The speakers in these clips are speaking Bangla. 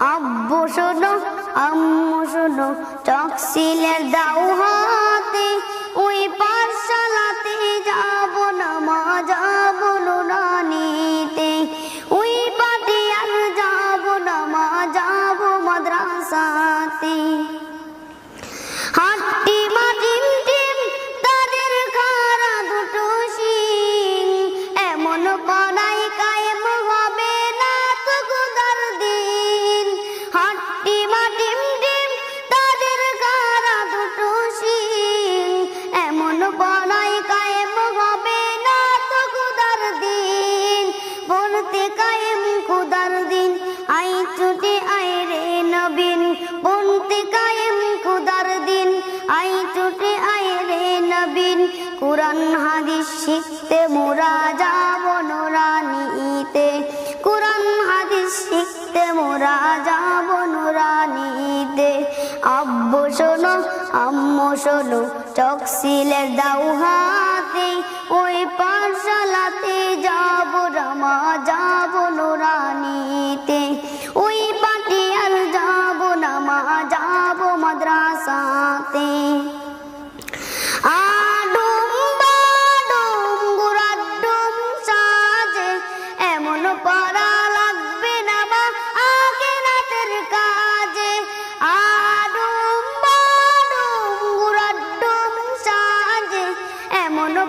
আব্বু শোনো, আম্মু শোনো টক্সিলের সিলের দাও হাতে, ওই পাঠশালাতে যাব না মা যাব নানিতে ওই পাটিয়ার যাব না মা যাব মাদ্রাসাতে। কায়েম খুদার দিন। আই ছুটে আই রে নবীন। বনতে কায়েম খুদার দিন। আই ছুটে আই রে নবীন। কুরআন, হাদিস শিখতে মোরা যাব কুরআন, হাদিস শিখতে মোরা আম্মু শোনো চক সিলের দাও হাতে ওই পাঠশালাতে যাব রামা যাব।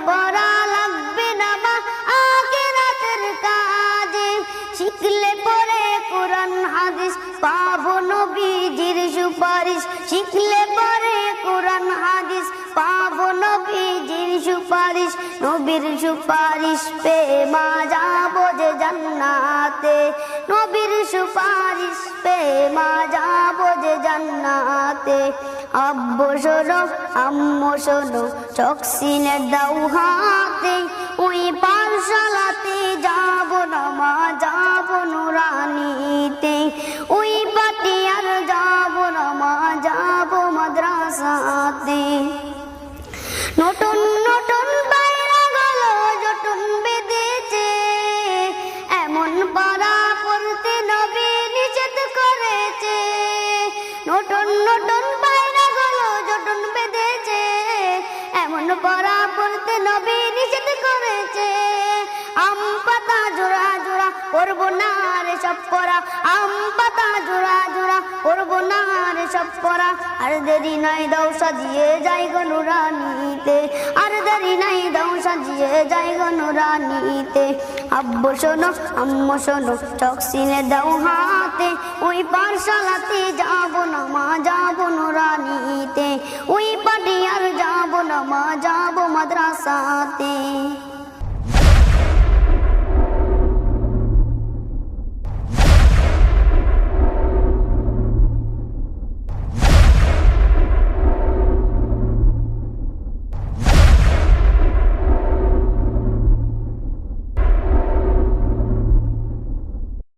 পড়া লাগবে না বা আগে রাতের কাজে। শিখলে পরে কোরআন, হাদিস, পাবো নবীজির সুপারিশ। শিখলে পরে কোরআন, হাদিস, পাবো নবীজির সুপারিশ। নবীর সুপারিশ পে মা যাব যে জান্নাতে। নবীর সুপারিশ পে মা যাব যে জান্নাতে। আব্বু শোনো আম্মু শোনো চকসিনে দাও হাতে এমন পাড়া পড়তে নবী নিষেধ করেছে। আম পাতা জোড়া জোড়া করব না রে সব পড়া আম পাতা জোড়া জোড়া করব না রে সব পড়া আর দেরি নাই দাও সাজিয়ে যাই গো নুরানিতে। আর দেরি নাই দাও সাজিয়ে যাই গো নুরানিতে। আব্বু শোনো, আম্মু শোনো, চোখ সিনে দাও হাতে। ওই পাঠশালাতে যাব না মা, যাব নুরানিতে। ওই যাব মাদ্রাসাতে।